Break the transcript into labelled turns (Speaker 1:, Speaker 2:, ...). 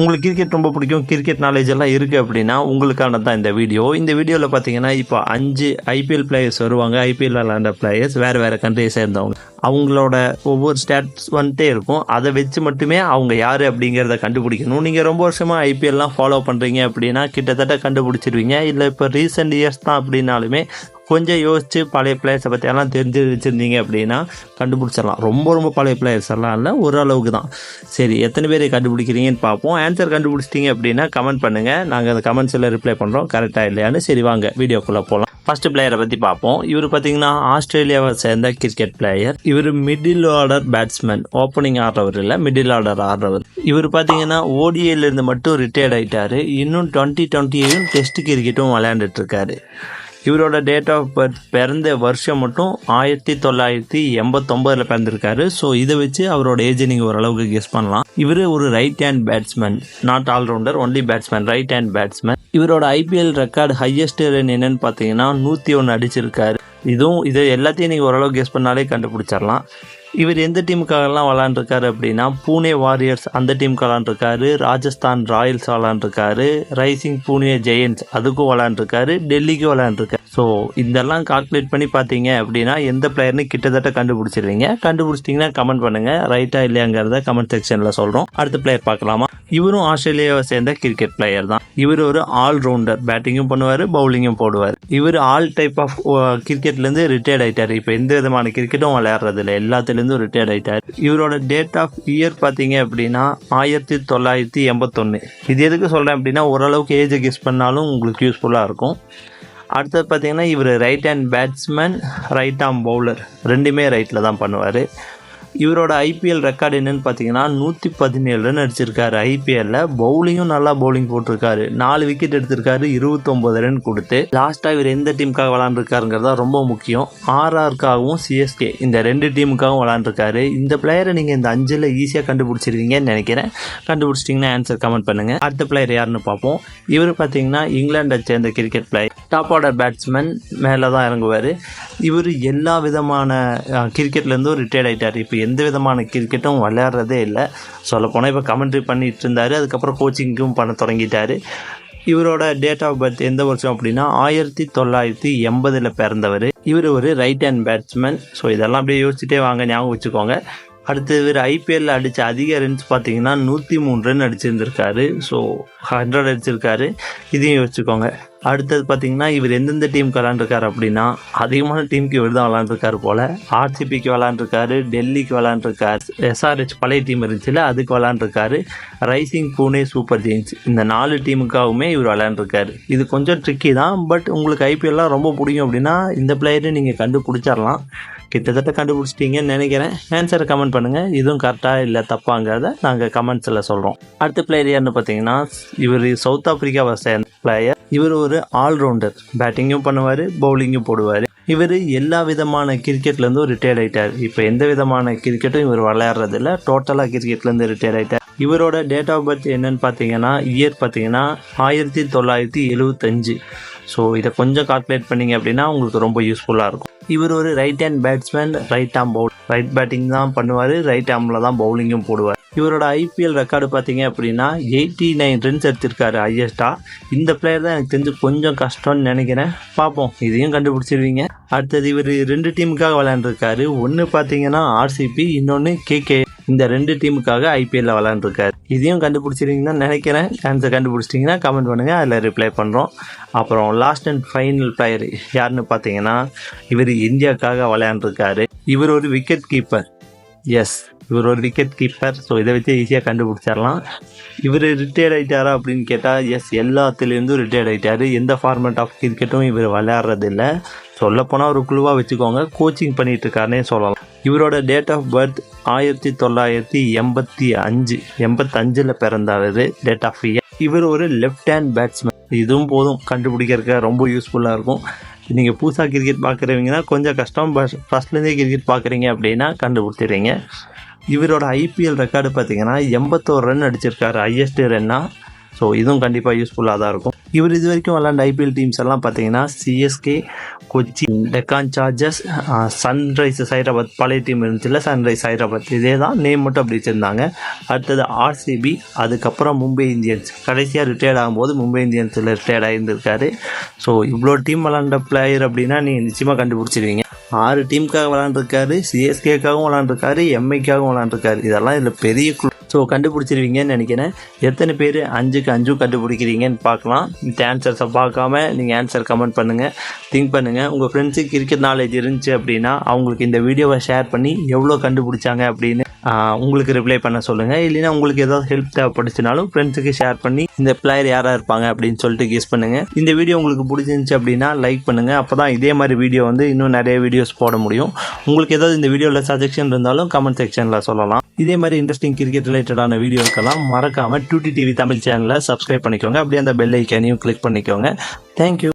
Speaker 1: உங்களுக்கு கிரிக்கெட் ரொம்ப பிடிக்கும் கிரிக்கெட் நாலேஜ் எல்லாம் இருக்குது அப்படின்னா உங்களுக்கான தான் இந்த வீடியோ இந்த வீடியோவில் பார்த்தீங்கன்னா இப்போ அஞ்சு ஐபிஎல் பிளேயர்ஸ் வருவாங்க. ஐபிஎல் விளாண்ட பிளேயர்ஸ் வேறு வேறு கண்ட்ரியை சேர்ந்தவங்க. அவங்களோட ஒவ்வொரு ஸ்டாட்ஸ் வந்துட்டே இருக்கும். அதை வச்சு மட்டுமே அவங்க யார் அப்படிங்கிறத கண்டுபிடிக்கணும். நீங்கள் ரொம்ப வருஷமாக ஐபிஎல்லாம் ஃபாலோ பண்ணுறீங்க அப்படின்னா கிட்டத்தட்ட கண்டுபிடிச்சிருவீங்க. இல்லை இப்போ ரீசெண்ட் இயர்ஸ் தான் அப்படின்னாலுமே கொஞ்சம் யோசித்து பழைய பிளேயர்ஸை பற்றியெல்லாம் தெரிஞ்சு வச்சுருந்தீங்க அப்படின்னா கண்டுபிடிச்சிடலாம். ரொம்ப ரொம்ப பழைய பிளேயர்ஸ் எல்லாம் இல்லை ஓரளவுக்கு தான். சரி எத்தனை பேர் கண்டுபிடிக்கிறீங்கன்னு பார்ப்போம். ஆன்சர் கண்டுபிடிச்சிட்டிங்க அப்படின்னா கமெண்ட் பண்ணுங்கள் நாங்கள் அந்த கமெண்ட்ஸில் ரிப்ளை பண்ணுறோம் கரெக்டாக இல்லையான்னு சரி வாங்க வீடியோக்குள்ளே போகலாம் ஃபர்ஸ்ட் பிளேயரை பற்றி பார்ப்போம். இவர் பார்த்தீங்கன்னா ஆஸ்திரேலியாவை சேர்ந்த கிரிக்கெட் பிளேயர் இவர் மிடில் ஆர்டர் பேட்ஸ்மேன் ஓப்பனிங் ஆடுறவர் இல்லை மிடில் ஆர்டர் ஆடுறவர். இவர் பார்த்தீங்கன்னா ஓடிஏலேருந்து மட்டும் ரிட்டையர்ட் ஆகிட்டார் இன்னும் டுவெண்ட்டி டுவெண்ட்டியும் டெஸ்ட் கிரிக்கெட்டும் விளையாண்டுட்டு இருக்காரு. இவரோட டேட் ஆஃப் பர்த் பிறந்த வருஷம் மட்டும் ஆயிரத்தி தொள்ளாயிரத்தி எண்பத்தொம்பதில் பிறந்திருக்காரு. ஸோ இதை வச்சு அவரோட ஏஜை நீங்கள் ஓரளவுக்கு கெஸ் பண்ணலாம். இவர் ஒரு right hand batsman not allrounder only batsman right hand batsman இவரோட ஐபிஎல் ரெக்கார்டு ஹையஸ்ட் ரன் என்னன்னு பார்த்தீங்கன்னா நூற்றி ஒன்று அடிச்சிருக்காரு. இதுவும் இதை எல்லாத்தையும் நீங்கள் ஓரளவுக்கு கெஸ் பண்ணாலே கண்டுபிடிச்சிடலாம். இவர் எந்த டீமுக்காகலாம் விளாண்டுருக்காரு அப்படின்னா பூனே வாரியர்ஸ் அந்த டீமுக்கு விளாண்டுருக்காரு ராஜஸ்தான் ராயல்ஸ் விளாண்டுருக்காரு ரைசிங் பூனே ஜெயண்ட்ஸ் அதுக்கும் விளாண்டுருக்காரு டெல்லிக்கும் விளாண்டுருக்காரு. ஸோ இதெல்லாம் கால்குலேட் பண்ணி பார்த்தீங்க அப்படின்னா எந்த பிளேயர்னு கிட்டத்தட்ட கண்டுபிடிச்சிருவீங்க கண்டுபிடிச்சிட்டிங்கன்னா கமெண்ட் பண்ணுங்கள் ரைட்டாக இல்லையாங்கிறத கமெண்ட் செக்ஷனில் சொல்கிறோம் அடுத்த பிளேயர் பார்க்கலாமா? இவரும் ஆஸ்திரேலியாவை சேர்ந்த கிரிக்கெட் பிளேயர் தான். இவர் ஒரு ஆல்ரவுண்டர் பேட்டிங்கும் பண்ணுவார் பவுலிங்கும் போடுவார். இவர் ஆல் டைப் ஆஃப் கிரிக்கெட்லேருந்து ரிட்டையர்ட் ஆகிட்டார் இப்போ எந்த விதமான கிரிக்கெட்டும் விளையாடுறது இல்லை. எல்லாத்துலேருந்தும் ரிட்டையர்ட் ஆயிட்டார். இவரோட டேட் ஆஃப் இயர் பார்த்தீங்க அப்படின்னா ஆயிரத்தி தொள்ளாயிரத்தி எண்பத்தொன்று இது எதுக்கு சொல்கிறேன் அப்படின்னா ஓரளவுக்கு ஏஜ் கெஸ் பண்ணாலும் உங்களுக்கு யூஸ்ஃபுல்லாக இருக்கும். அடுத்தது பார்த்தீங்கன்னா இவர் right hand batsman right arm bowler ரெண்டுமே ரைட்டில் தான் பண்ணுவார். இவரோட ஐபிஎல் ரெக்கார்டு என்னன்னு பார்த்தீங்கன்னா நூற்றி பதினேழு ரன் அடிச்சிருக்காரு ஐபிஎல்ல பவுலிங்கும் நல்லா பவுலிங் போட்டிருக்காரு. நாலு விக்கெட் எடுத்திருக்காரு இருபத்தொம்பது ரன் கொடுத்து. லாஸ்ட்டாக இவர் எந்த டீமுக்காக விளாண்டுருக்காருங்கிறதா ரொம்ப முக்கியம். ஆர்ஆர்க்காகவும் சிஎஸ்கே இந்த ரெண்டு டீமுக்காகவும் விளாண்டுருக்காரு இந்த பிளேயரை நீங்கள் இந்த அஞ்சில் ஈஸியாக கண்டுபிடிச்சிருவீங்கன்னு நினைக்கிறேன். கண்டுபிடிச்சிட்டிங்கன்னா ஆன்சர் கமெண்ட் பண்ணுங்கள் அடுத்த பிளேயர் யாருன்னு பார்ப்போம். இவர் பார்த்தீங்கன்னா இங்கிலாண்டை சேர்ந்த cricket player top order batsman மேலே தான் இறங்குவார். இவர் எல்லா விதமான கிரிக்கெட்லேருந்தும் ரிட்டையர்ட் ஆகிட்டார் இப்போ எந்த விதமான கிரிக்கெட்டும் விளையாடுறதே இல்லை. சொல்லப்போனால் இப்போ கமெண்ட்ரி பண்ணிட்டு இருந்தார். அதுக்கப்புறம் கோச்சிங்க்கும் பண்ண தொடங்கிட்டார். இவரோட டேட் ஆஃப் பர்த் எந்த வருஷம் அப்படின்னா ஆயிரத்தி தொள்ளாயிரத்தி எண்பதில் பிறந்தவர். இவர் ஒரு ரைட் ஹேண்ட் பேட்ஸ்மேன் ஸோ இதெல்லாம் அப்படியே யோசிச்சுட்டே வாங்க ஞாபகம் வச்சுக்கோங்க. அடுத்து இவர் ஐபிஎல்ல அடித்த அதிக ரன்ஸ் பார்த்தீங்கன்னா நூற்றி மூணு ரன் அடிச்சிருந்திருக்காரு. ஸோ ஹண்ட்ரட் அடிச்சிருக்காரு. இதையும் யோசிச்சுக்கோங்க. அடுத்தது பார்த்தீங்கன்னா இவர் எந்தெந்த டீமுக்கு விளாண்டுருக்காரு அப்படின்னா அதிகமான டீமுக்கு இவர் தான் விளாண்டுருக்காரு போல். ஆர்சிபிக்கு விளாண்டுருக்காரு டெல்லிக்கு விளாண்டுருக்காரு எஸ்ஆர்ஹெச் பழைய டீம் இருந்துச்சுல அதுக்கு விளாண்டுருக்காரு ரைசிங் பூனே சூப்பர் ஜெயின்ஸ் இந்த நாலு டீமுக்காகவுமே இவர் விளாண்டுருக்காரு இது கொஞ்சம் ட்ரிக்கி தான் பட் உங்களுக்கு ஐபிஎல்லாம் ரொம்ப பிடிக்கும் அப்படின்னா இந்த பிளேயரை நீங்கள் கண்டுபிடிச்சிடலாம். கிட்டத்தட்ட கண்டுபிடிச்சிட்டிங்கன்னு நினைக்கிறேன். ஆன்சரை கமெண்ட் பண்ணுங்கள் இதுவும் கரெக்டாக இல்லை தப்பாங்கிறத நாங்கள் கமெண்ட்ஸில் சொல்கிறோம் அடுத்த பிளேயர் யாருன்னு பார்த்தீங்கன்னா இவர் சவுத் ஆப்பிரிக்காவை சேர்ந்த பிளேயர் இவர் ஒரு ஆல்ரவுண்டர் பேட்டிங்கும் பண்ணுவார் பவுலிங்கும் போடுவார். இவர் எல்லா விதமான கிரிக்கெட்லேருந்தும் ரிட்டையர்ட் ஆகிட்டார் இப்போ எந்த விதமான கிரிக்கெட்டும் இவர் விளையாடுறதில்ல. டோட்டலாக கிரிக்கெட்லேருந்து ரிட்டையர் ஆகிட்டார் இவரோட டேட் ஆஃப் பர்த் என்னன்னு பார்த்தீங்கன்னா இயர் பார்த்தீங்கன்னா ஆயிரத்தி தொள்ளாயிரத்தி எழுபத்தஞ்சு ஸோ இதை கொஞ்சம் கால்குலேட் பண்ணீங்க அப்படின்னா உங்களுக்கு ரொம்ப யூஸ்ஃபுல்லாக இருக்கும். இவர் ஒரு ரைட் ஹேண்ட் பேட்ஸ்மேன் ரைட் ஆம் பவுல் ரைட் பேட்டிங் தான் பண்ணுவார் ரைட் ஆம்பில் தான் பவுலிங்கும் போடுவார். இவரோட ஐபிஎல் ரெக்கார்டு பார்த்தீங்க அப்படின்னா எயிட்டி நைன் ரன்ஸ் எடுத்திருக்காரு ஹையஸ்ட்டாக இந்த பிளேயர் தான் எனக்கு தெரிஞ்சு கொஞ்சம் கஷ்டம்னு நினைக்கிறேன். பார்ப்போம். இதையும் கண்டுபிடிச்சிருவீங்க. அடுத்தது இவர் ரெண்டு டீமுக்காக விளையாண்டுருக்காரு. ஒன்று பார்த்தீங்கன்னா ஆர்சிபி இன்னொன்று கேகே இந்த ரெண்டு டீமுக்காக ஐபிஎல்ல விளாண்டுருக்காரு இதையும் கண்டுபிடிச்சிருக்கீங்கன்னு நினைக்கிறேன். ஆன்சர் கண்டுபிடிச்சிட்டிங்கன்னா கமெண்ட் பண்ணுங்கள் அதில் ரிப்ளை பண்ணுறோம் அப்புறம் லாஸ்ட் அண்ட் ஃபைனல் பிளேயர் யாருன்னு பார்த்தீங்கன்னா இவர் இந்தியாவுக்காக விளையாண்டுருக்காரு. இவர் ஒரு விக்கெட் கீப்பர் எஸ் இவர் ஒரு விக்கெட் கீப்பர் ஸோ இதை வச்சு ஈஸியாக கண்டுபிடிச்சிடலாம். இவர் ரிட்டையர்ட் ஆகிட்டாரா அப்படின்னு கேட்டால் எஸ் எல்லாத்துலேருந்தும் ரிட்டையர்ட் ஆகிட்டார் எந்த ஃபார்மேட் ஆஃப் கிரிக்கெட்டும் இவர் விளையாடுறதில்ல. சொல்லப்போனால் ஒரு குழுவாக வச்சுக்கோங்க. கோச்சிங் பண்ணிட்டு இருக்காருன்னே சொல்லலாம். இவரோட டேட் ஆஃப் பர்த் ஆயிரத்தி தொள்ளாயிரத்தி எண்பத்தி அஞ்சு எண்பத்தஞ்சில் பிறந்தார் டேட் ஆஃப் இயர் இவர் ஒரு லெஃப்ட் ஹேண்ட் பேட்ஸ்மேன் இதுவும் போதும். கண்டுபிடிக்கிறதுக்கு ரொம்ப யூஸ்ஃபுல்லாக இருக்கும். நீங்கள் புதுசாக கிரிக்கெட் பார்க்குறவங்கன்னா கொஞ்சம் கஷ்டம். பட் ஃபஸ்ட்லேருந்தே கிரிக்கெட் பார்க்குறீங்க அப்படின்னா கண்டுபிடிச்சிடுறீங்க. இவரோட ஐபிஎல் ரெக்கார்டு பார்த்தீங்கன்னா எண்பத்தோரு ரன் அடிச்சிருக்காரு ஹையஸ்ட் ரன்னா ஸோ இதுவும் கண்டிப்பாக யூஸ்ஃபுல்லாக தான் இருக்கும். இவர் இது வரைக்கும் விளாண்ட ஐபிஎல் டீம்ஸ் எல்லாம் பார்த்தீங்கன்னா CSK Kochi Deccan chargers sunrisers Hyderabad பழைய டீம் இருந்துச்சுல்ல சன்ரைஸ் ஹைதராபாத். இதே தான் நேம் மட்டும் அப்படி வச்சுருந்தாங்க. அடுத்தது ஆர்சிபி அதுக்கப்புறம் மும்பை இந்தியன்ஸ். கடைசியாக ரிட்டையர்ட் ஆகும்போது மும்பை இந்தியன்ஸில் ரிட்டையர்ட் ஆகியிருந்திருக்காரு ஸோ இவ்வளோ டீம் விளாண்ட பிளேயர் அப்படின்னா நீங்கள் நிச்சயமாக கண்டுபிடிச்சிருவீங்க. ஆறு டீமுக்காக விளாண்டுருக்காரு சிஎஸ்கேக்காகவும் விளாண்டுருக்காரு எம்ஐக்காகவும் விளாண்டுருக்காரு இதெல்லாம் இதில் பெரிய குழு ஸோ கண்டுபிடிச்சிருவீங்கன்னு நினைக்கிறேன். எத்தனை பேர் அஞ்சுக்கு அஞ்சும் கண்டுபிடிக்கிறீங்கன்னு பார்க்கலாம். இந்த ஆன்சர்ஸை பார்க்காம நீங்கள் ஆன்சர் கமெண்ட் பண்ணுங்கள் திங்க் பண்ணுங்கள் உங்கள் ஃப்ரெண்ட்ஸுக்கு கிரிக்கெட் நாலேஜ் இருந்துச்சு அப்படின்னா அவங்களுக்கு இந்த வீடியோவை ஷேர் பண்ணி எவ்வளோ கண்டுபிடிச்சாங்க அப்படின்னு உங்களுக்கு ரிப்ளை பண்ண சொல்லுங்கள் இல்லைன்னா உங்களுக்கு ஏதாவது ஹெல்ப் தேவைப்படுச்சுனாலும் ஃப்ரெண்ட்ஸுக்கு ஷேர் பண்ணி இந்த பிளேயர் யாராக இருப்பாங்க அப்படின்னு சொல்லிட்டு கெஸ் பண்ணுங்கள் இந்த வீடியோ உங்களுக்கு பிடிச்சிருந்துச்சி அப்படின்னா லைக் பண்ணுங்கள் அப்போ தான் இதே மாதிரி வீடியோ வந்து இன்னும் நிறைய வீடியோஸ் போட முடியும். உங்களுக்கு ஏதாவது இந்த வீடியோவில் சஜெஷன் இருந்தாலும் கமெண்ட் செக்ஷனில் சொல்லலாம். இதே மாதிரி இன்ட்ரெஸ்டிங் கிரிக்கெட் ரிலேட்டடான வீடியோக்கெல்லாம் மறக்காமல் டூடி டிவி தமிழ் சேனலை சப்ஸ்கிரைப் பண்ணிக்கோங்க. அப்படியே அந்த பெல் ஐக்கானையும் கிளிக் பண்ணிக்கோங்க. தேங்க்யூ